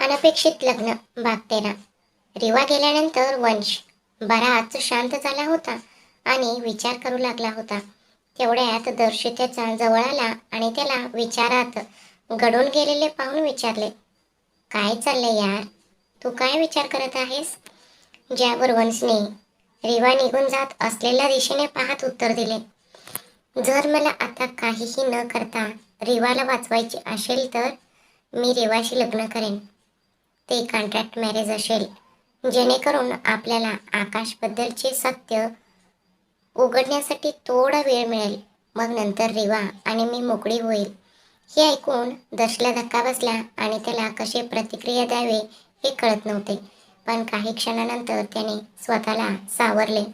अनपेक्षित लग्न भाग तेरा रिवा गेल्यानंतर वंश. बराच शांत झाला होता आणि विचार करू लागला होता. तेवढ्यात दर्शी त्याचा जवळ आला आणि त्याला विचारात घडून गेलेले पाहून विचारले काय चाललंय यार? तू काय विचार करत आहेस? ज्यावर वंशने रिवा निघून जात असलेल्या दिशेने पाहत उत्तर दिले जर मला आता काहीही न करता रिवाला वाचवायची असेल तर मी रिवाशी लग्न करेन. ते कॉन्ट्रॅक्ट मॅरेज असेल. जेणेकरून आपल्याला आकाशबद्दलचे सत्य उघडण्यासाठी थोडा वेळ मिळेल. मग नंतर रिवा आणि मी मोकळी होईल. हे ऐकून दशला धक्का बसला आणि त्याला कशी प्रतिक्रिया द्यावे हे कळत नव्हते. पण काही क्षणानंतर त्याने स्वतःला सावरले.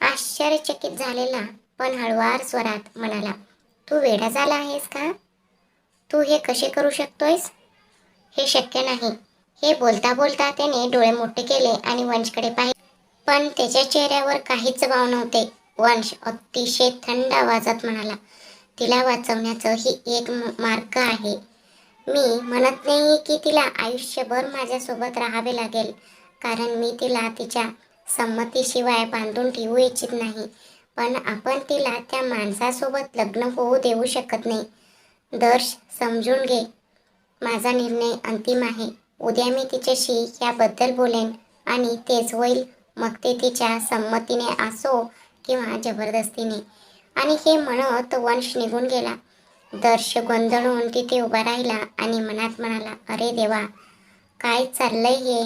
आश्चर्यचकित झालेला पण हळवार स्वरात म्हणाला तू वेडा झाला आहेस का? तू हे कसे करू शकतोयस? हे शक्य नाही. हे बोलता बोलता त्याने डोळे मोठे केले आणि वंशकडे पाहिले. पण त्याच्या चेहऱ्यावर काहीच भाव नव्हते. वंश अतिशय थंड आवाजात म्हणाला तिला वाचवण्याचं ही एक म- मार्ग आहे. मी म्हणत नाही की तिला आयुष्यभर माझ्यासोबत राहावे लागेल कारण मी तिला तिच्या संमतीशिवाय बांधून ठेवू इच्छित नाही. पण आपण तिला त्या माणसासोबत लग्न होऊ देऊ शकत नाही. दर्श समजून घे. माझा निर्णय अंतिम आहे. उद्या मी तिच्याशी याबद्दल बोलेन आणि तेच होईल. मग ते तिच्या संमतीने असो किंवा जबरदस्तीने. आणि हे म्हणत वंश निघून गेला. दर्श गोंधळून तिथे उभा राहिला आणि मनात म्हणाला अरे देवा काय चाललंय हे?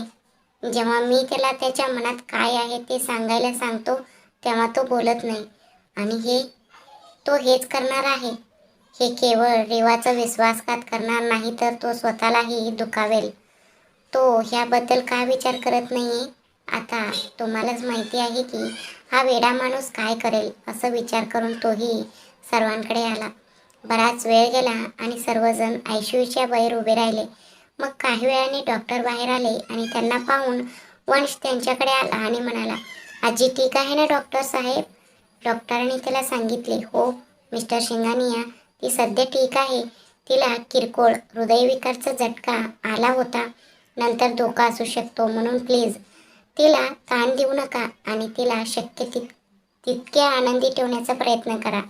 जेव्हा मी त्याला त्याच्या मनात काय आहे ते सांगायला सांगतो तेव्हा तो बोलत नाही. आणि हे? तो हेच करणार आहे. हे केवळ रेवाचा विश्वासघात करणार नाही तर तो स्वतःलाही दुखावेल. तो ह्याबद्दल का विचार करत नाही आता तुम्हालाच माहिती आहे की हा वेडा माणूस काय करेल असं विचार करून तोही सर्वांकडे आला. बराच वेळ गेला आणि सर्वजण आयसीयूच्या बाहेर उभे राहिले. मग काही वेळाने डॉक्टर बाहेर आले आणि त्यांना पाहून वंश त्यांच्याकडे आला आणि म्हणाला आजी ठीक आहे ना डॉक्टर साहेब? डॉक्टरांनी त्याला सांगितले हो मिस्टर शिंगानिया ती सध्या ठीक आहे. तिला किरकोळ हृदयविकारचा झटका आला होता. नंतर धोका असू शकतो म्हणून प्लीज तिला ताण देऊ नका आणि तिला शक्य तित तितके आनंदी ठेवण्याचा प्रयत्न करा.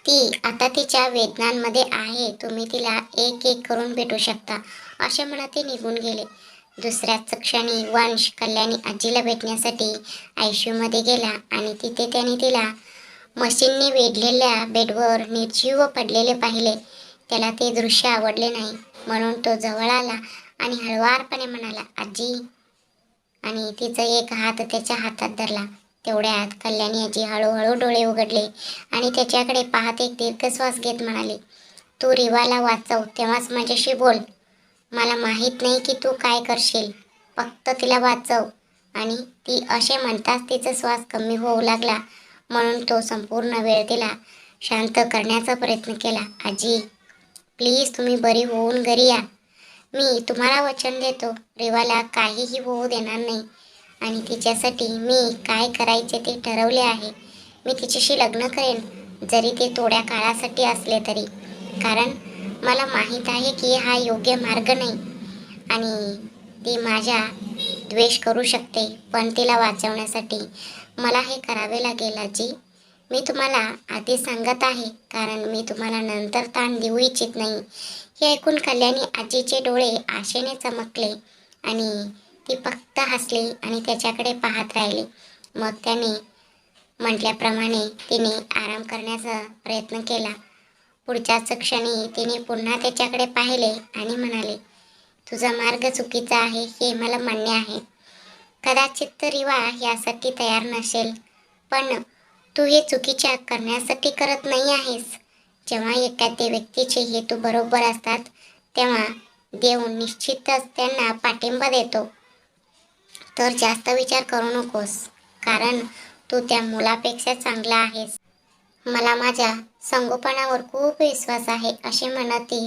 ती आता तिच्या वेदनांमध्ये आहे. तुम्ही तिला एक एक करून भेटू शकता. असे म्हणत ते निघून गेले. दुसऱ्याच क्षणी वंश कल्याणी आजीला भेटण्यासाठी आयसीयूमध्ये गेला आणि तिथे त्याने तिला मशीनने वेढलेल्या बेडवर निर्जीव पडलेले पाहिले. त्याला ते दृश्य आवडले नाही. म्हणून तो जवळ आला आणि हळवारपणे म्हणाला आजी. आणि तिचा एक हात त्याच्या हातात धरला. तेवढ्यात कल्याणी आजी हळूहळू डोळे उघडले आणि त्याच्याकडे पाहत एक दीर्घ श्वास घेत म्हणाले तू रिवाला वाचव तेव्हाच माझ्याशी बोल. मला माहीत नाही की तू काय करशील. फक्त तिला वाचव. आणि ती असे म्हणताच तिचा श्वास कमी होऊ लागला. म्हणून तो संपूर्ण वेळ तिला शांत करण्याचा प्रयत्न केला. आजी प्लीज तुम्ही बरी होऊन घरी या. मी तुम्हाला वचन देतो. रेवाला काहीही होऊ देणार नाही. आणि तिच्यासाठी मी काय करायचे ते ठरवले आहे. मी तिच्याशी लग्न करेन जरी ते थोड्या काळासाठी असले तरी. कारण मला माहीत आहे की हा योग्य मार्ग नाही. आणि ती माझ्या द्वेष करू शकते पण तिला वाचवण्यासाठी मला हे करावे लागेल आजी. मी तुम्हाला आधी सांगत आहे कारण मी तुम्हाला नंतर ताण देऊ इच्छित नाही. हे ऐकून कल्याणी आजीचे डोळे आशेने चमकले आणि ती फक्त हसली आणि त्याच्याकडे पाहत राहिली. मग त्याने म्हटल्याप्रमाणे तिने आराम करण्याचा प्रयत्न केला. पुढच्याच क्षणी तिने पुन्हा त्याच्याकडे पाहिले आणि म्हणाले तुझा मार्ग चुकीचा आहे हे मला मान्य आहे. कदाचित रिवा यासाठी तयार नसेल पण तू हे चुकीच्या करण्यासाठी करत नाही आहेस. जेव्हा एखाद्या व्यक्तीचे हेतू बरोबर असतात तेव्हा देव निश्चितच त्यांना पाठिंबा देतो. तर जास्त विचार करू नकोस कारण तू त्या मुलापेक्षा चांगला आहेस. मला माझ्या संगोपनावर खूप विश्वास आहे असे म्हणत ती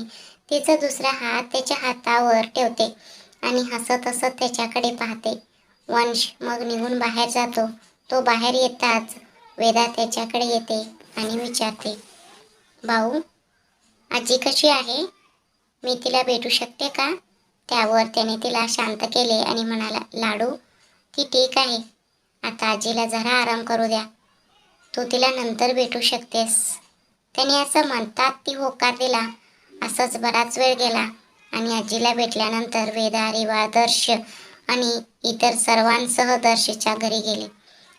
तिचा दुसरा हात त्याच्या हातावर ठेवते आणि हसत हसत त्याच्याकडे पाहते. वंश मग निघून बाहेर जातो. तो बाहेर येताच वेदा त्याच्याकडे येते आणि विचारते भाऊ आजी कशी आहे? मी तिला भेटू शकते का? त्यावर त्याने तिला शांत केले आणि म्हणाला लाडू ती ठीक आहे. आता आजीला जरा आराम करू द्या. तू तिला नंतर भेटू शकतेस. त्याने असं म्हणतात ती होकार दिला. असंच बराच वेळ गेला आणि आजीला भेटल्यानंतर वेदा रिवा दर्श आणि इतर सर्वांसह दर्शच्या घरी गेले.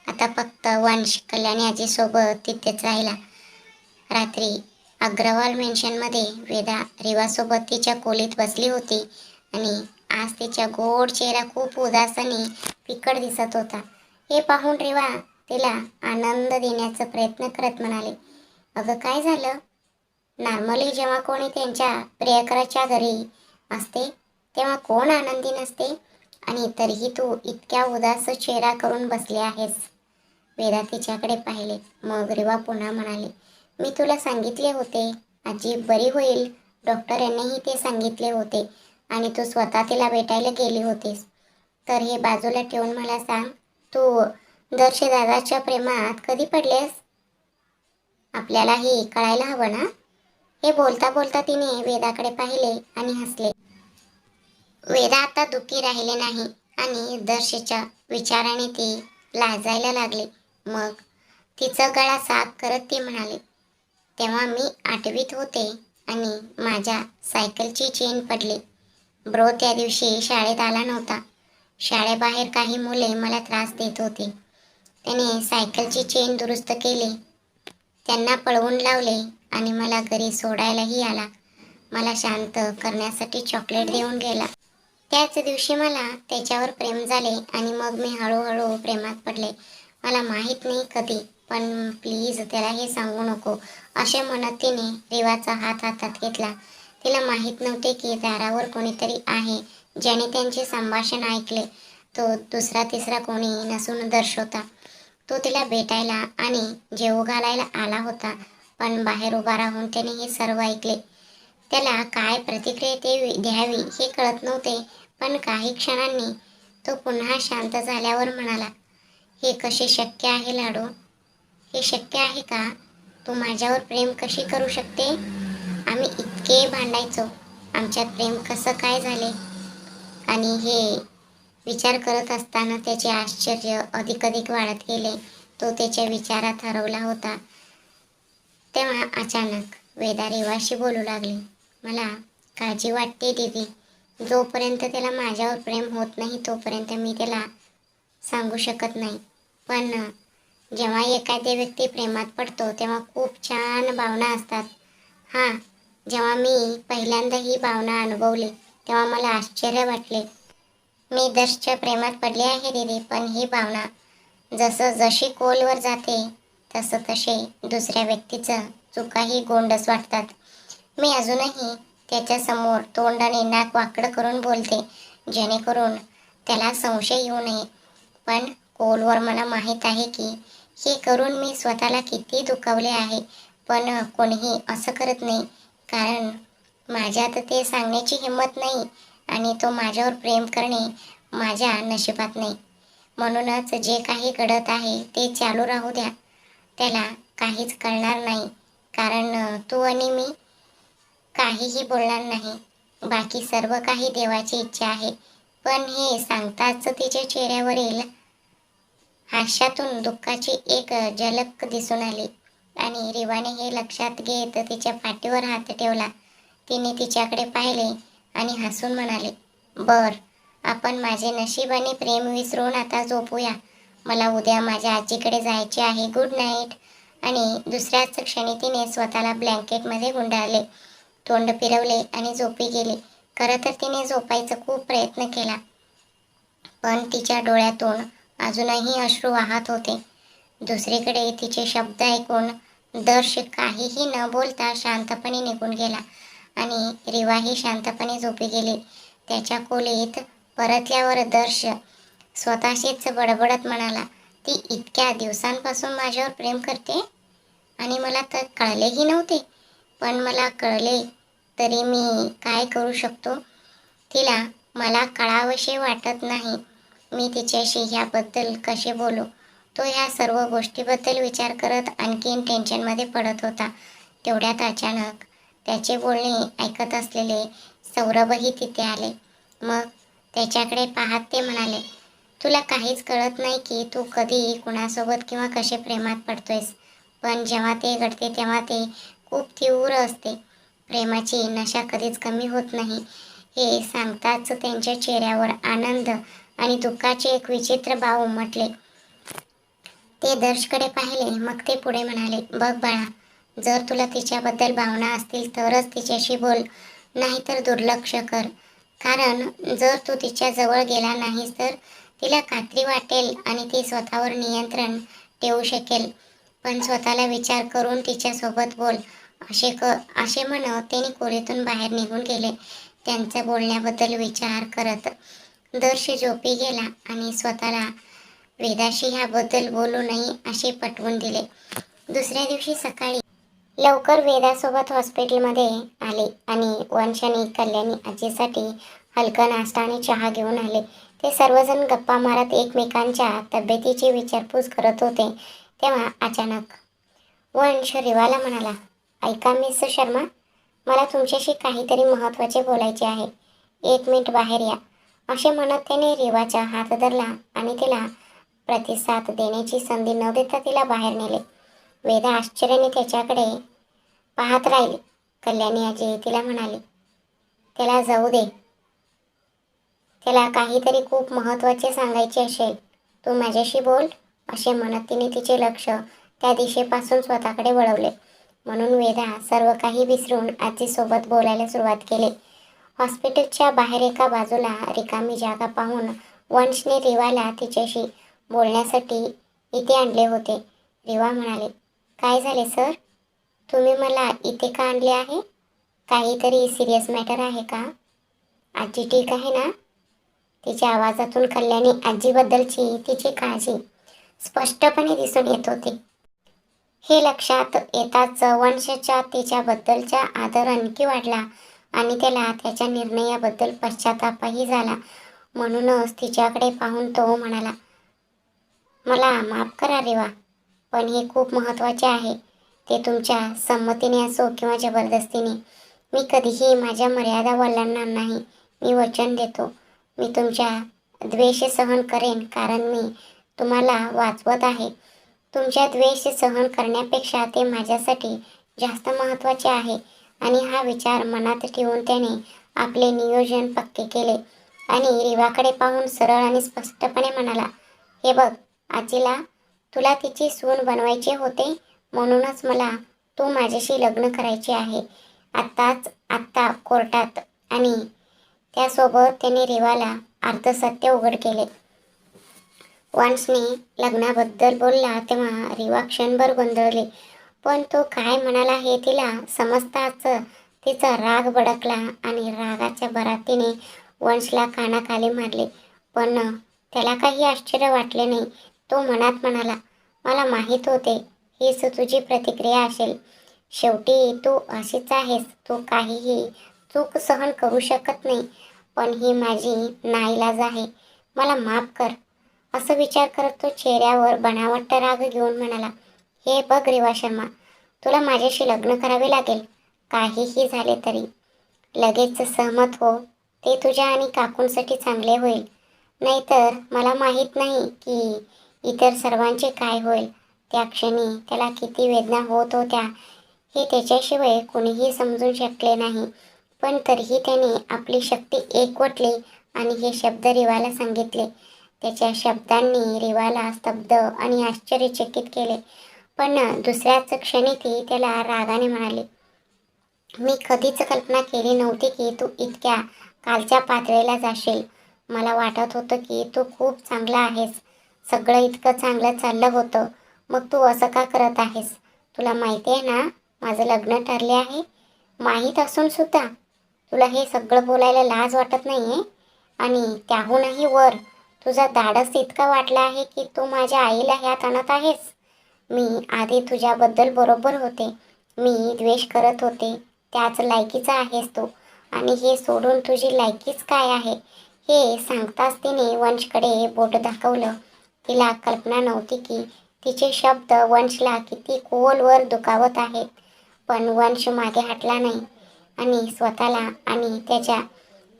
आता फक्त वंश कल्याणी आजीसोबत तिथेच राहिला. रात्री अग्रवाल मेन्शनमध्ये वेदा रिवासोबत तिच्या खोलीत बसली होती आणि आज तिच्या गोड चेहरा खूप उदास आणि फिकट दिसत होता. हे पाहून रेवा तिला आनंद देण्याचा प्रयत्न करत म्हणाले अगं काय झालं? नॉर्मली जेव्हा कोणी त्यांच्या प्रियकराच्या घरी असते तेव्हा कोण आनंदी नसते? आणि तरीही तू इतक्या उदास चेहरा करून बसले आहेस. वेदा तिच्याकडे पाहिले. मग रेवा पुन्हा म्हणाले मी तुला सांगितले होते. आजी बरी होईल. डॉक्टर यांनीही ते सांगितले होते. आणि तू स्वतः तिला भेटायला गेली होतीस. तर हे बाजूला ठेवून मला सांग. तू दर्श दादाच्या प्रेमात कधी पडलेस? आपल्यालाही कळायला हवं ना? हे बोलता बोलता तिने वेदाकडे पाहिले आणि हसले. वेदा आता दुःखी राहिले नाही आणि दर्शच्या विचाराने ती लाजायला लागली. मग तिचं गळा साथ करत ती म्हणाली तेव्हा मी आठवीत होते आणि माझ्या सायकलची चेन पडली. ब्रो त्या दिवशी शाळेत आला नव्हता. शाळेबाहेर काही मुले मला त्रास देत होती. त्याने सायकलची चेन दुरुस्त केली. त्यांना पळवून लावले आणि मला घरी सोडायलाही आला. मला शांत करण्यासाठी चॉकलेट देऊन गेला. त्याच दिवशी मला त्याच्यावर प्रेम झाले आणि मग मी हळूहळू प्रेमात पडले. मला माहीत नाही कधी पण प्लीज त्याला हे सांगू नको. असे म्हणत तिने रिवाचा हात हातात घेतला. तिला माहीत नव्हते की दारावर कोणीतरी आहे ज्याने त्यांचे संभाषण ऐकले. तो दुसरा तिसरा कोणी नसून दर्शवता. तो तिला भेटायला आणि जेवू घालायला आला होता पण बाहेर उभा राहून त्याने हे सर्व ऐकले. त्याला काय प्रतिक्रिया ते द्यावी हे कळत नव्हते पण काही क्षणांनी तो पुन्हा शांत झाल्यावर म्हणाला हे कसे शक्य आहे लाडू? हे शक्य आहे का? तू माझ्यावर प्रेम कशी करू शकते? आम्ही इतके भांडायचो. आमच्यात प्रेम कसं काय झाले? आणि हे विचार करत असताना त्याचे आश्चर्य अधिक अधिक वाढत गेले. तो त्याच्या विचारात हरवला होता. तेव्हा अचानक वेदा रेवाशी बोलू लागली. मला काळजी वाटते दीदी. जोपर्यंत त्याला माझ्यावर प्रेम होत नाही तोपर्यंत मी त्याला सांगू शकत नाही. पण जेव्हा एखादी व्यक्ती प्रेमात पडतो तेव्हा खूप छान भावना असतात. हां जेव्हा मी पहिल्यांदा ही भावना अनुभवली तेव्हा मला आश्चर्य वाटले. मी दर्शच्या प्रेमात पडले आहे दीदी पण ही भावना जसं जशी खोलवर जाते तसं तसे दुसऱ्या व्यक्तीचं चुकाही गोंडस वाटतात. मी अजूनही त्याच्यासमोर तोंड आणि नाक वाकडं करून बोलते जेणेकरून त्याला संशय येऊ नये. पण खोलवर मला माहीत आहे की हे करून मी स्वतःला किती दुखावले आहे पण कोणीही असं करत नाही. कारण माझ्यात ते सांगण्याची हिंमत नाही आणि तो माझ्यावर प्रेम करणे माझ्या नशिबात नाही. म्हणूनच जे काही घडत आहे ते चालू राहू द्या. त्याला काहीच कळणार नाही. कारण तू आणि मी काहीही बोलणार नाही. बाकी सर्व काही देवाची इच्छा आहे. पण हे सांगताच तिच्या चेहऱ्यावरील हास्यातून दुःखाची एक झलक दिसून आली. आणि रिवाने हे लक्षात घेत तिच्या पाठीवर हात ठेवला. तिने तिच्याकडे पाहिले आणि हसून म्हणाले बर आपण माझे नशीब आणि प्रेम विसरून आता झोपूया. मला उद्या माझ्या आजीकडे जायचे आहे. Good night. आणि दुसऱ्याच क्षणी तिने स्वतःला ब्लँकेटमध्ये गुंडाळले. तोंड फिरवले आणि झोपी गेली. खरं तर तिने झोपायचा खूप प्रयत्न केला. पण तिच्या डोळ्यातून अजूनही अश्रू वाहत होते. दुसरीकडे तिचे शब्द ऐकून दर्श काहीही न बोलता शांतपणे निघून गेला आणि रिवाही शांतपणे झोपी गेली. त्याच्या खोलीत परतल्यावर दर्श स्वतःशीच बडबडत म्हणाला ती इतक्या दिवसांपासून माझ्यावर प्रेम करते? आणि मला तर कळलेही नव्हते. पण मला कळले तरी मी काय करू शकतो? तिला मला कळावशे वाटत नाही. मी तिच्याशी ह्याबद्दल कसे बोलू? तो ह्या सर्व गोष्टीबद्दल विचार करत आणखीन टेन्शनमध्ये पडत होता. तेवढ्यात अचानक त्याचे बोलणे ऐकत असलेले सौरभही तिथे आले. मग त्याच्याकडे पाहत ते म्हणाले तुला काहीच कळत नाही की तू कधी कुणासोबत किंवा कसे प्रेमात पडतोयस. पण जेव्हा ते घडते तेव्हा ते खूप तीव्र असते. प्रेमाची नशा कधीच कमी होत नाही. हे सांगताच त्यांच्या चेहऱ्यावर आनंद आणि दुःखाचे एक विचित्र भाव उमटले. ते दर्शकडे पाहिले मग ते पुढे म्हणाले बघ बाळा जर तुला तिच्याबद्दल भावना असतील तरच तिच्याशी बोल नाहीतर दुर्लक्ष कर. कारण जर तू तिच्या जवळ गेला नाहीस तर तिला खात्री वाटेल आणि ती स्वतःवर नियंत्रण ठेवू शकेल. पण स्वतःला विचार करून तिच्यासोबत बोल. असे क असे म्हणत त्यांनी कोरीतून बाहेर निघून गेले. त्यांच्या बोलण्याबद्दल विचार करत दर्श झोपी गेला आणि स्वतःला वेदाशी ह्याबद्दल बोलू नये असे पटवून दिले. दुसऱ्या दिवशी सकाळी लवकर वेदासोबत हॉस्पिटलमध्ये आले आणि वंशाने कल्याणी आजीसाठी हलका नाश्ता आणि चहा घेऊन आले. ते सर्वजण गप्पा मारत एकमेकांच्या तब्येतीची विचारपूस करत होते. तेव्हा अचानक वंश रिवाला म्हणाला ऐका मिस शर्मा मला तुमच्याशी काहीतरी महत्त्वाचे बोलायचे आहे. एक मिनिट बाहेर या. असे म्हणत त्याने रिवाचा हात धरला आणि तिला प्रतिसाद देण्याची संधी न देता तिला बाहेर नेले. वेदा आश्चर्याने त्याच्याकडे पाहत राहिली. कल्याणी आजी तिला म्हणाली त्याला जाऊ दे. त्याला काहीतरी खूप महत्त्वाचे सांगायचे असेल तू माझ्याशी बोल. असे म्हणत तिने तिचे लक्ष त्या दिशेपासून स्वतःकडे वळवले. म्हणून वेदा सर्व काही विसरून आजीसोबत बोलायला सुरुवात केली. हॉस्पिटलच्या बाहेर एका बाजूला रिकामी जागा पाहून वंशने रिवाला तिच्याशी बोलण्यासाठी इथे आणले होते. रिवा म्हणाले काय झाले सर? तुम्ही मला इथे का आणले आहे? काहीतरी सिरियस मॅटर आहे का? आजी ठीक आहे ना? तिच्या आवाजातून कल्याणी आजीबद्दलची तिची काळजी स्पष्टपणे दिसून येत होती. हे लक्षात येताच वंशच्या तिच्याबद्दलचा आदर आणखी वाढला. आणि त्याला त्याच्या निर्णयाबद्दल पश्चातापही झाला. म्हणूनच तिच्याकडे पाहून तो म्हणाला मला माफ करा रेवा पण हे खूप महत्त्वाचे आहे. ते तुमच्या संमतीने असो किंवा जबरदस्तीने. मी कधीही माझ्या मर्यादा वल्लांना नाही. मी वचन देतो. मी तुमच्या द्वेष सहन करेन कारण मी तुम्हाला वाचवत आहे. तुमच्या द्वेष सहन करण्यापेक्षा ते माझ्यासाठी जास्त महत्त्वाचे आहे. आणि हा विचार मनात ठेवून त्याने आपले नियोजन पक्के केले. आणि रिवाकडे पाहून सरळ आणि स्पष्टपणे म्हणाला हे बघ आजीला तुला तिची सून बनवायचे होते म्हणूनच मला तू माझ्याशी लग्न करायचे आहे. आत्ताच आत्ता कोर्टात. आणि त्यासोबत त्याने रिवाला अर्धसत्य उघड केले. वान्सने लग्नाबद्दल बोलला तेव्हा रिवा क्षणभर गोंधळली. पण तो काय म्हणाला हे तिला समजताच. तिचा राग भडकला आणि रागाच्या बरातीने वंशला कानाखाली मारले. पण त्याला काही आश्चर्य वाटले नाही. तो मनात म्हणाला मला माहीत होते हीच तुझी प्रतिक्रिया असेल. शेवटी तू अशीच आहेस. तू काहीही चूक सहन करू शकत नाही. पण ही माझी नाईलाज आहे. मला माफ कर. असं विचार करत तो चेहऱ्यावर बनावट राग घेऊन म्हणाला हे बघ रेवा शर्मा तुला माझ्याशी लग्न करावे लागेल. काहीही झाले तरी. लगेच सहमत हो. ते तुझ्या आणि काकूंसाठी चांगले होईल. नाहीतर मला माहीत नाही की इतर सर्वांचे काय होईल. त्या क्षणी त्याला किती वेदना होत होत्या. हे त्याच्याशिवाय कोणीही समजून शकले नाही. पण तरीही त्याने आपली शक्ती एकवटली आणि हे शब्द रिवाला सांगितले. त्याच्या शब्दांनी रिवाला स्तब्ध आणि आश्चर्यचकित केले. पण दुसऱ्याच क्षणी ती त्याला रागाने म्हणाली मी कधीच कल्पना केली नव्हती की तू इतक्या कालच्या पातळीला जाशील. मला वाटत होतं की तू खूप चांगला आहेस. सगळं इतकं चांगलं चाललं होतं. मग तू असं का करत आहेस? तुला माहिती आहे ना माझं लग्न ठरले आहे. माहीत असून सुद्धा तुला हे सगळं बोलायला लाज वाटत नाही आहे आणि त्याहूनही वर तुझा धाडस इतका वाटला आहे की तू माझ्या आईला ह्यात आणत आहेस? मी आधी तुझ्याबद्दल बरोबर होते. मी द्वेष करत होते. त्याच लायकीचा आहेस तू. आणि हे सोडून तुझी लायकीच काय आहे? हे सांगताच तिने वंशकडे बोट दाखवलं. तिला कल्पना नव्हती की तिचे शब्द वंशला किती खोलवर दुखावत आहेत. पण वंश मागे हटला नाही. आणि स्वतःला आणि त्याच्या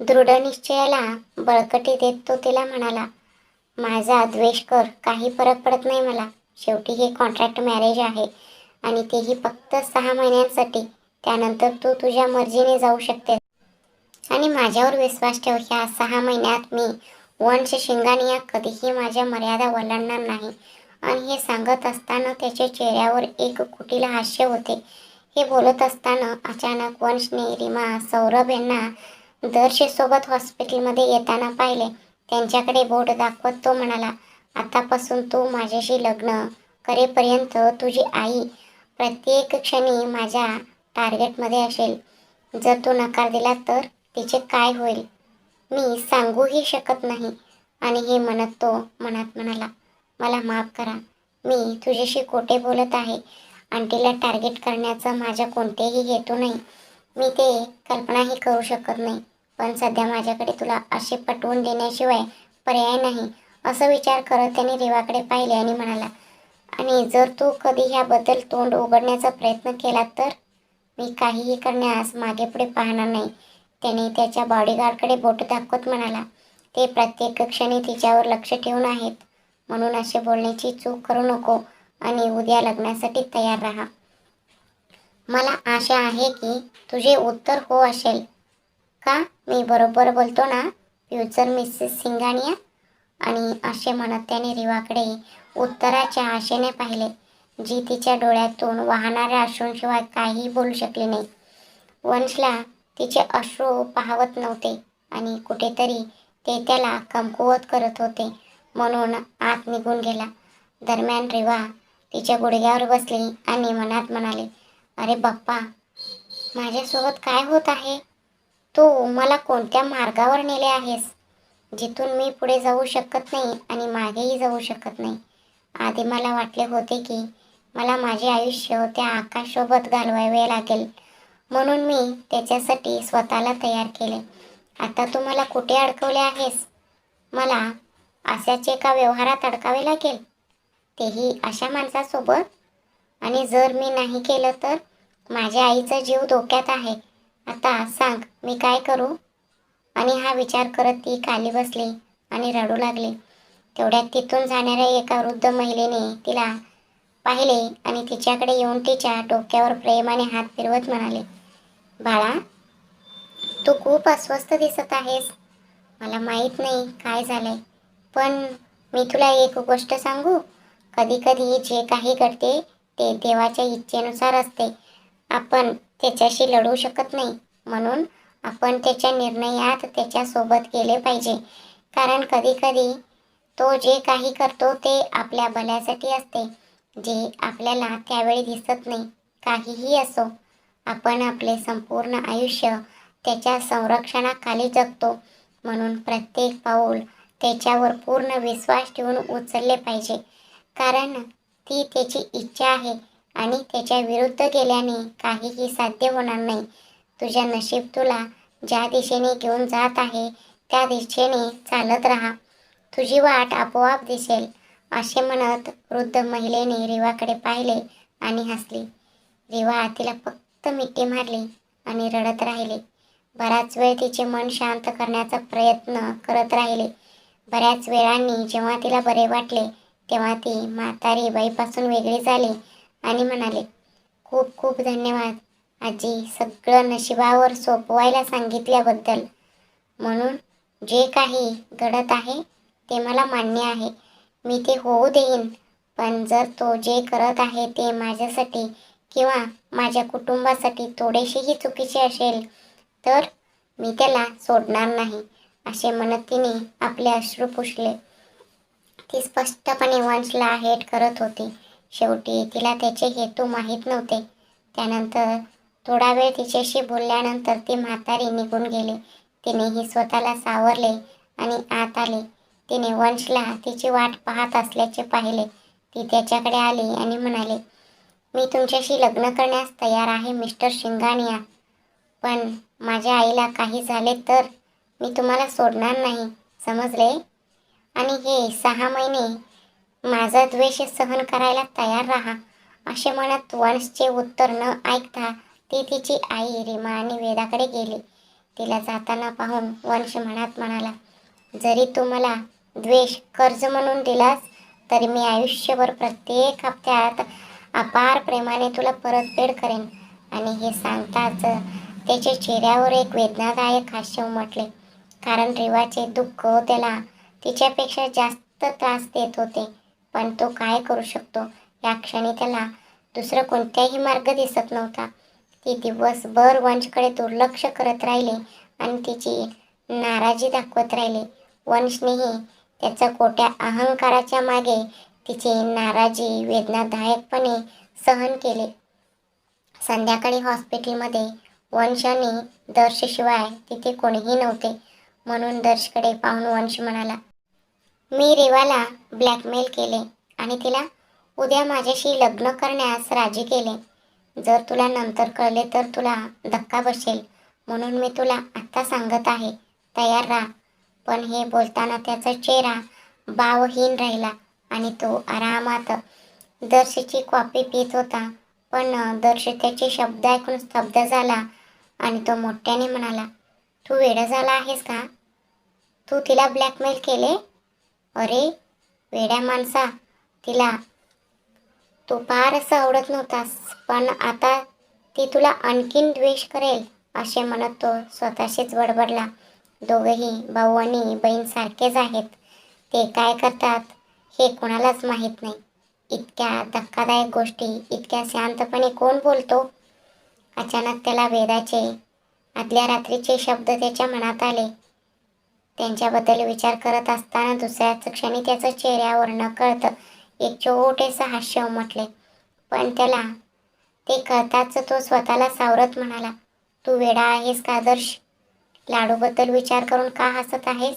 दृढ निश्चयाला बळकटी देत तो तिला म्हणाला माझा द्वेष कर. काही फरक पडत नाही मला. शेवटी हे कॉन्ट्रॅक्ट मॅरेज आहे. आणि तेही फक्त सहा महिन्यांसाठी. त्यानंतर तू तुझ्या मर्जीने जाऊ शकते आणि माझ्यावर विश्वास ठेव ह्या सहा महिन्यात मी वंश शिंगानिया कधीही माझ्या मर्यादा ओलांडणार नाही. आणि हे सांगत असताना त्याच्या चेहऱ्यावर एक कुटीला हास्य होते. हे बोलत असताना अचानक वंशने रिमा सौरभ यांना दर्शेसोबत हॉस्पिटलमध्ये येताना पाहिले. त्यांच्याकडे बोट दाखवत तो म्हणाला आतापासून तू माझ्याशी लग्न करेपर्यंत तुझी आई प्रत्येक क्षणी माझ्या टार्गेटमध्ये असेल. जर तू नकार दिला तर तिचे काय होईल? मी सांगूही शकत नाही. आणि हे म्हणत तो मनात म्हणाला मला माफ करा. मी तुझ्याशी खोटे बोलत आहे. आंटीला टार्गेट करण्याचा माझा कोणतेही हेतू नाही. मी ते कल्पनाही करू शकत नाही. पण सध्या माझ्याकडे तुला असे पटवून देण्याशिवाय पर्याय नाही. असं विचार करत त्याने रेवाकडे पाहिले आणि म्हणाला आणि जर तू कधी ह्याबद्दल तोंड उघडण्याचा प्रयत्न केला तर? मी काहीही करण्यास मागे पुढे पाहणार नाही. त्याने त्याच्या बॉडीगार्डकडे बोट दाखवत म्हणाला ते प्रत्येक क्षणी तिच्यावर लक्ष ठेवून आहेत. म्हणून असे बोलण्याची चूक करू नको आणि उद्या लग्नासाठी तयार राहा. मला आशा आहे की तुझे उत्तर हो असेल. का? मी बरोबर बोलतो ना फ्युचर मिसेस सिंगानिया आणि असे म्हणत त्याने रिवाकडे उत्तराच्या आशेने पाहिले. जी तिच्या डोळ्यातून वाहणाऱ्या अश्रूंशिवाय काहीही बोलू शकली नाही. वंशला तिचे अश्रू पाहवत नव्हते आणि कुठेतरी ते त्याला कमकुवत करत होते म्हणून आत निघून गेला. दरम्यान रेवा तिच्या गुडघ्यावर बसली आणि मनात म्हणाले अरे बाप्पा माझ्यासोबत काय होत आहे? तू मला कोणत्या मार्गावर नेले आहेस? जिथून मी पुढे जाऊ शकत नाही आणि मागेही जाऊ शकत नाही. आधी मला वाटले होते की मला माझे आयुष्य त्या आकाशसोबत घालवावे लागेल. म्हणून मी त्याच्यासाठी स्वतःला तयार केले. आता तू मला कुठे अडकवले आहेस? मला अशाच एका व्यवहारात अडकावे लागेल? तेही अशा माणसासोबत? आणि जर मी नाही केलं तर माझ्या आईचा जीव धोक्यात आहे. आता सांग मी काय करू? आणि हा विचार करत ती खाली बसली आणि रडू लागली. तेवढ्यात तिथून जाणाऱ्या एका वृद्ध महिलेने तिला पाहिले आणि तिच्याकडे येऊन तिच्या डोक्यावर प्रेमाने हात फिरवत म्हणाले बाळा तू खूप अस्वस्थ दिसत आहेस. मला माहीत नाही काय झालंय पण मी तुला एक गोष्ट सांगू. कधीकधी जे काही घडते ते देवाच्या इच्छेनुसार असते. आपण त्याच्याशी लढू शकत नाही. म्हणून आपण त्याच्या निर्णयात त्याच्यासोबत गेले पाहिजे. कारण कधी कधी तो जे काही करतो ते आपल्या भल्यासाठी असते. जे आपल्याला त्यावेळी दिसत नाही काहीही असो. आपण आपले संपूर्ण आयुष्य त्याच्या संरक्षणाखाली जगतो. म्हणून प्रत्येक पाऊल त्याच्यावर पूर्ण विश्वास ठेवून उचलले पाहिजे. कारण ती त्याची इच्छा आहे आणि त्याच्या विरुद्ध गेल्याने काहीही साध्य होणार नाही. तुझ्या नशीब तुला ज्या दिशेने घेऊन जात आहे त्या दिशेने चालत राहा. तुझी वाट आपोआप दिसेल असे म्हणत वृद्ध महिलेने रिवाकडे पाहिले आणि हसली. रिवा तिला फक्त मिठी मारली आणि रडत राहिले. बराच वेळ तिचे मन शांत करण्याचा प्रयत्न करत राहिले. बऱ्याच वेळांनी जेव्हा तिला बरे वाटले तेव्हा ती म्हातारी बाईपासून वेगळी झाली आणि म्हणाले खूप खूप धन्यवाद. आजी सगळं नशिबावर सोपवायला सांगितल्याबद्दल. म्हणून जे काही घडत आहे ते मला मान्य आहे. मी ते होऊ देईन पण जर तो जे करत आहे ते माझ्यासाठी किंवा माझ्या कुटुंबासाठी थोडेसेही चुकीचे असेल तर मी त्याला सोडणार नाही असे म्हणत तिने आपले अश्रू पुसले. ती स्पष्टपणे वंशला हेट करत होती. शेवटी तिला त्याचे हेतू माहीत नव्हते. त्यानंतर थोडा वेळ तिच्याशी बोलल्यानंतर ती म्हातारी निघून गेली. तिनेही स्वतःला सावरले आणि आत आले. तिने वंशला तिची वाट पाहत असल्याचे पाहिले. ती त्याच्याकडे आली आणि म्हणाले मी तुमच्याशी लग्न करण्यास तयार आहे मिस्टर शिंगानिया. पण माझ्या आईला काही झाले तर मी तुम्हाला सोडणार नाही समजले? आणि हे सहा महिने माझा द्वेष सहन करायला तयार राहा असे म्हणत वंशचे उत्तर न ऐकता ती तिची आई रीमा आणि वेदाकडे गेली. तिला जाताना पाहून वंश मनात म्हणाला जरी तू मला द्वेष कर्ज म्हणून दिलास तरी मी आयुष्यभर प्रत्येक हप्त्यात अपार प्रेमाने तुला परतफेड करेन. आणि हे सांगताच त्याच्या चेहऱ्यावर एक वेदनादायक हास्य उमटले. कारण रेवाचे दुःख त्याला तिच्यापेक्षा जास्त त्रास देत होते. पण तो काय करू शकतो? या क्षणी त्याला दुसरं कोणताही मार्ग दिसत नव्हता. ती दिवसभर वंशकडे दुर्लक्ष करत राहिली आणि तिची नाराजी दाखवत राहिली. वंशनेही त्याच्या कोट्या अहंकाराच्या मागे तिची नाराजी वेदनादायकपणे सहन केले. संध्याकाळी हॉस्पिटलमध्ये वंश आणि दर्शशिवाय तिथे कोणीही नव्हते म्हणून दर्शकडे पाहून वंश म्हणाला मी रेवाला ब्लॅकमेल केले आणि तिला उद्या माझ्याशी लग्न करण्यास राजी केले. जर तुला नंतर कळले तर तुला धक्का बसेल. म्हणून मी तुला आत्ता सांगत आहे. तयार राहा. पण हे बोलताना त्याचा चेहरा भावहीन राहिला आणि तो आरामात दर्शची कॉपी पित होता. पण दर्श त्याचे शब्द ऐकून स्तब्ध झाला आणि तो मोठ्याने म्हणाला तू वेडा झाला आहेस का? तू तिला ब्लॅकमेल केले? अरे वेड्या माणसा तिला तू फार असं आवडत नव्हतास पण आता ती तुला आणखीन द्वेष करेल असे म्हणत तो स्वतःशीच बडबडला दोघंही भाऊ आणि बहीण सारखेच आहेत. ते काय करतात हे कोणालाच माहीत नाही. इतक्या धक्कादायक गोष्टी इतक्या शांतपणे कोण बोलतो? अचानक त्याला वेदाचे आदल्या रात्रीचे शब्द त्याच्या मनात आले. त्यांच्याबद्दल विचार करत असताना दुसऱ्याच क्षणी त्याचं चेहऱ्यावर कळतं एक छोटेसं हास्य उमटले. पण त्याला ते कळताच तो स्वतःला सावरत म्हणाला तू वेडा आहेस का आदर्श? लाडूबद्दल विचार करून का हसत आहेस?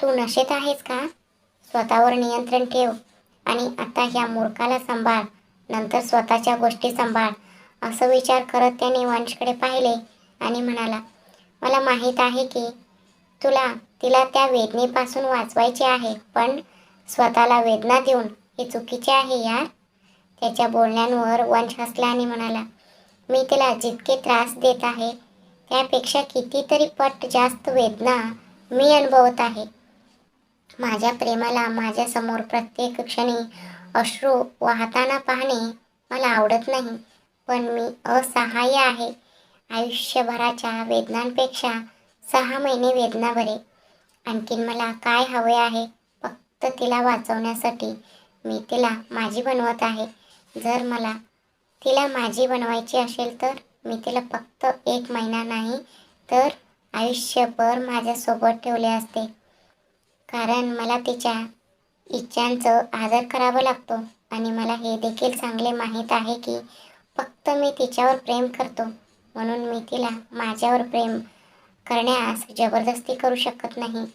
तू नशेत आहेस का? स्वतःवर नियंत्रण ठेव आणि आता ह्या मूर्खाला सांभाळ नंतर स्वतःच्या गोष्टी सांभाळ. असं विचार करत त्याने वंशकडे पाहिले आणि म्हणाला मला माहीत आहे की तुला तिला त्या वेदनेपासून वाचवायचे आहे पण स्वतःला वेदना देऊन हे चुकीचे आहे यार. त्याच्या बोलण्यांवर वंश हसला आणि म्हणाला मी तिला जितके त्रास देत आहे त्यापेक्षा कितीतरी पट जास्त वेदना मी अनुभवत आहे. माझ्या प्रेमाला माझ्यासमोर प्रत्येक क्षणी अश्रू वाहताना पाहणे मला आवडत नाही. पण मी असहाय्य आहे. आयुष्यभराच्या वेदनांपेक्षा सहा महिने वेदना बरे आणखीन मला काय हवे आहे फक्त तिला वाचवण्यासाठी मी तिला माझी बनवत आहे. जर मला तिला माझी बनवायची असेल तर मी तिला फक्त एक महिना नाही तर आयुष्यभर माझ्यासोबत ठेवले असते. कारण मला तिच्या इच्छांचं आदर करावा लागतो आणि मला हे देखील चांगले माहीत आहे की फक्त मी तिच्यावर प्रेम करतो. म्हणून मी तिला माझ्यावर प्रेम करण्यास जबरदस्ती करू शकत नाही.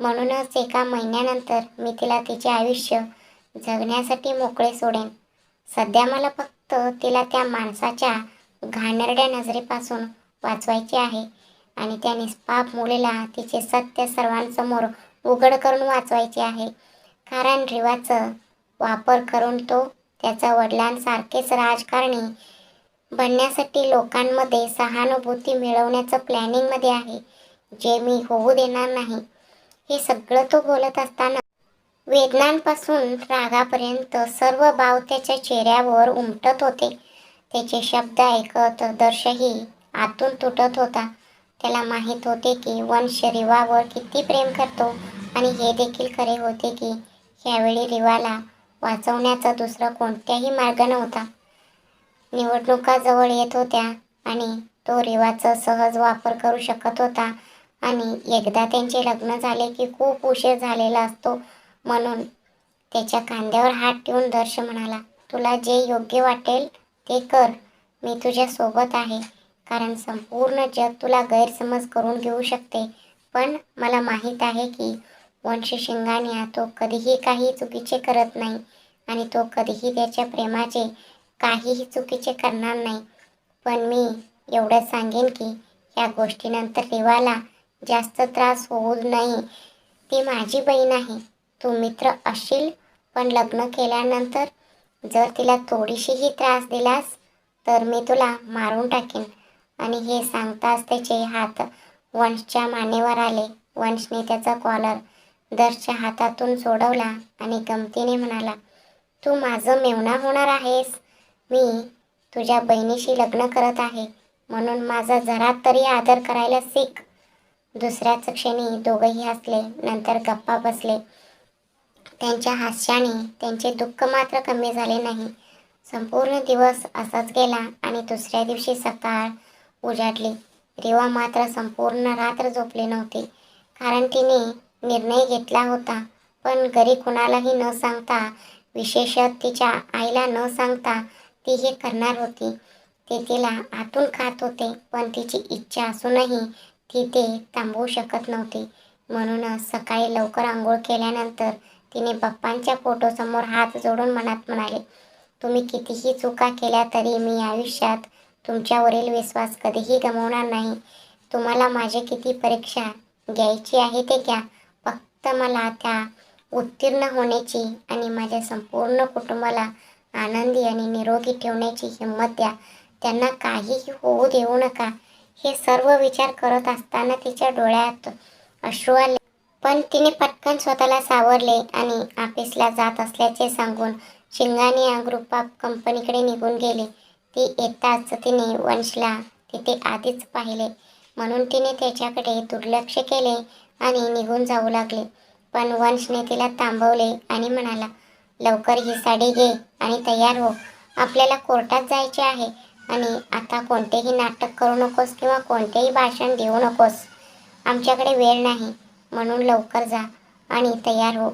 म्हणूनच एका महिन्यानंतर मी तिला तिचे आयुष्य जगण्यासाठी मोकळे सोडेन. सध्या मला फक्त तिला त्या माणसाच्या घाणेरड्या नजरेपासून वाचवायचे आहे आणि त्या निष्पाप मुलीला तिचे सत्य सर्वांसमोर उघड करून वाचवायचे आहे. कारण रिवाचं वापर करून तो त्याच्या वडिलांसारखेच राजकारणी बनण्यासाठी लोकांमध्ये सहानुभूती मिळवण्याचं प्लॅनिंगमध्ये आहे. जे मी होऊ देणार नाही. हे सगळं तो बोलत असताना वेदनांपासून रागापर्यंत सर्व भाव त्याच्या चेहऱ्यावर उमटत होते. त्याचे शब्द ऐकत दर्शही आतून तुटत होता. त्याला माहीत होते की वंश रिवावर किती प्रेम करतो आणि हे देखील खरे होते की ह्यावेळी रिवाला वाचवण्याचा दुसरा कोणताही मार्ग नव्हता. निवडणुका जवळ येत होत्या आणि तो रिवाचा सहज वापर करू शकत होता. आणि एकदा त्यांचे लग्न झाले की खूप उशीर झालेला असतो. म्हणून त्याच्या खांद्यावर हात ठेवून दर्श म्हणाला तुला जे योग्य वाटेल ते कर. मी तुझ्या सोबत आहे. कारण संपूर्ण जग तुला गैरसमज करून घेऊ शकते. पण मला माहीत आहे की वंश शिंगाण्या तो कधीही काही चुकीचे करत नाही आणि तो कधीही त्याच्या प्रेमाचे काहीही चुकीचे करणार नाही. पण मी एवढं सांगेन की या गोष्टीनंतर रिवाला जास्त त्रास होऊ नये. ती माझी बहीण आहे. तू मित्र असशील पण लग्न केल्यानंतर जर तिला थोडीशीही त्रास दिलास तर मी तुला मारून टाकेन. आणि हे सांगताच त्याचे हात वंशच्या मानेवर आले. वंशने त्याचा कॉलर दर्शच्या हातातून सोडवला आणि गमतीने म्हणाला तू माझं मेवणा होणार आहेस. मी तुझ्या बहिणीशी लग्न करत आहे. म्हणून माझा जरा तरी आदर करायला शिक दुसऱ्याच क्षणी दोघंही हसले. नंतर गप्पा बसले. त्यांच्या हास्याने त्यांचे दुःख मात्र कमी झाले नाही. संपूर्ण दिवस असाच गेला आणि दुसऱ्या दिवशी सकाळ उजाडली. रिवा मात्र संपूर्ण रात्र झोपली नव्हती. कारण तिने निर्णय घेतला होता. पण घरी कुणालाही न सांगता विशेषत तिच्या आईला न सांगता ती हे करणार होती. ते तिला आतून खात होते पण तिची इच्छा असूनही ती ते थांबवू शकत नव्हती. म्हणूनच सकाळी लवकर आंघोळ केल्यानंतर तिने बाप्पांच्या फोटोसमोर हात जोडून मनात म्हणाले तुम्ही कितीही चुका केल्या तरी मी आयुष्यात तुमच्यावरील विश्वास कधीही गमावणार नाही. तुम्हाला माझी किती परीक्षा घ्यायची आहे ते घ्या. फक्त मला त्या उत्तीर्ण होण्याची आणि माझ्या संपूर्ण कुटुंबाला आनंदी आणि निरोगी ठेवण्याची हिंमत द्या. त्यांना काहीही होऊ देऊ नका. हे सर्व विचार करत असताना तिच्या डोळ्यात अश्रू आले. पण तिने पटकन स्वतःला सावरले आणि ऑफिसला जात असल्याचे सांगून शिंगाने ग्रुप ऑफ कंपनीकडे निघून गेली. ती येताच तिने वंशला तिथे आधीच पाहिले. म्हणून तिने त्याच्याकडे दुर्लक्ष केले आणि निघून जाऊ लागले. पण वंशने तिला थांबवले आणि म्हणाला लवकर ही साडी घे आणि तयार हो. आपल्याला कोर्टात जायचे आहे आणि आता कोणतेही नाटक करू नकोस किंवा कोणतेही भाषण देऊ नकोस. आमच्याकडे वेळ नाही. म्हणून लवकर जा आणि तयार हो.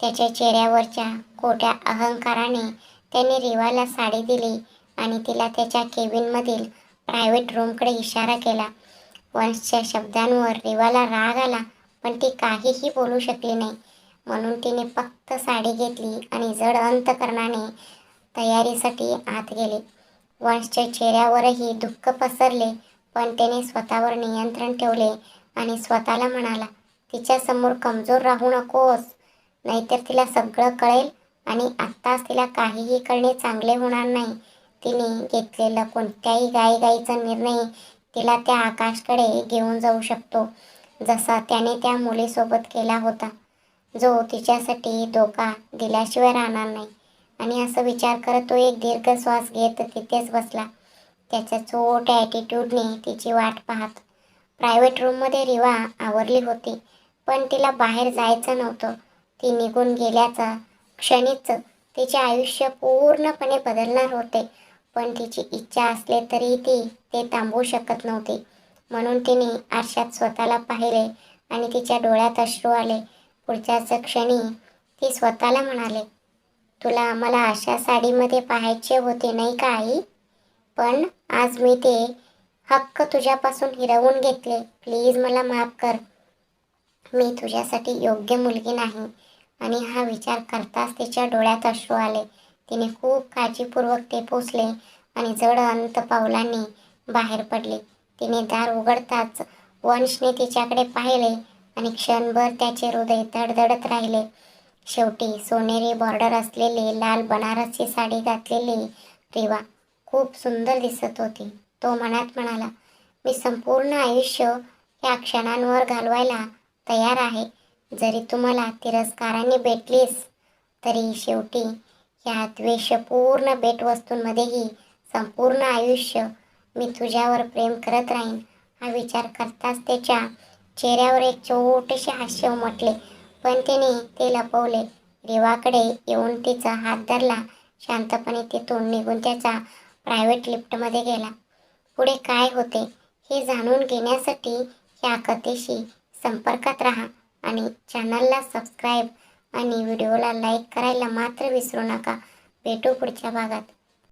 त्याच्या चेहऱ्यावरच्या खोट्या अहंकाराने त्याने रिवाला साडी दिली आणि तिला त्याच्या केबिनमधील प्रायव्हेट रूमकडे इशारा केला. वंशच्या शब्दांवर रिवाला राग आला पण ती काहीही बोलू शकली नाही. म्हणून तिने फक्त साडी घेतली आणि जड अंतकरणाने तयारीसाठी आत गेले. वंशच्या चेहऱ्यावरही दुःख पसरले पण त्याने स्वतःवर नियंत्रण ठेवले आणि स्वतःला म्हणाला तिच्यासमोर कमजोर राहू नकोस. नाहीतर तिला सगळं कळेल आणि आत्ताच तिला काहीही कळणे चांगले होणार नाही. तिने घेतलेला कोणत्याही गाईगाईचा निर्णय तिला त्या आकाशकडे घेऊन जाऊ शकतो जसा त्याने त्या मुलीसोबत केला होता. जो तिच्यासाठी धोका दिल्याशिवाय राहणार नाही. आणि असं विचार करत तो एक दीर्घ श्वास घेत तिथेच बसला. त्याच्या चोट ॲटिट्यूडने तिची वाट पाहत. प्रायव्हेट रूममध्ये रिवा आवरली होती. पण तिला बाहेर जायचं नव्हतं. ती निघून गेल्याचा क्षणीच तिचे आयुष्य पूर्णपणे बदलणार होते. पण तिची इच्छा असले तरी ती ते थांबवू शकत नव्हती. म्हणून तिने आरशात स्वतःला पाहिले आणि तिच्या डोळ्यात अश्रू आले. पुढच्याच क्षणी ती स्वतःला म्हणाले तुला मला अशा साडीमध्ये पाहायचे होते नाही का आई? पण आज मी ते हक्क तुझ्यापासून हिरवून घेतले. प्लीज मला माफ कर. मी तुझ्यासाठी योग्य मुलगी नाही. आणि हा विचार करताच तिच्या डोळ्यात अश्रू आले. तिने खूप काळजीपूर्वक ते पोचले आणि जड अंत पावलांनी बाहेर पडले. तिने दार उघडताच वंशने तिच्याकडे पाहिले आणि क्षणभर त्याचे हृदय धडधडत राहिले. शेवटी सोनेरी बॉर्डर असलेली लाल बनारसची साडी घातलेली रिवा खूप सुंदर दिसत होती. तो मनात म्हणाला मी संपूर्ण आयुष्य या क्षणांवर घालवायला तयार आहे. जरी तुम्हाला तिरस्काराने भेटलीस तरी शेवटी या द्वेषपूर्ण भेटवस्तूंमध्येही संपूर्ण आयुष्य मी तुझ्यावर प्रेम करत राहीन. हा विचार करताच त्याच्या चेहऱ्यावर एक छोटेसे हास्य उमटले. पण तिने ते लपवले. रेवाकडे येऊन तिचा हात धरला. शांतपणे तिथून निघून त्याचा प्रायव्हेट लिफ्टमध्ये गेला. पुढे काय होते हे जाणून घेण्यासाठी या कथेशी संपर्कात राहा आणि चॅनलला सबस्क्राईब आणि व्हिडिओला लाईक करायला मात्र विसरू नका. भेटू पुढच्या भागात.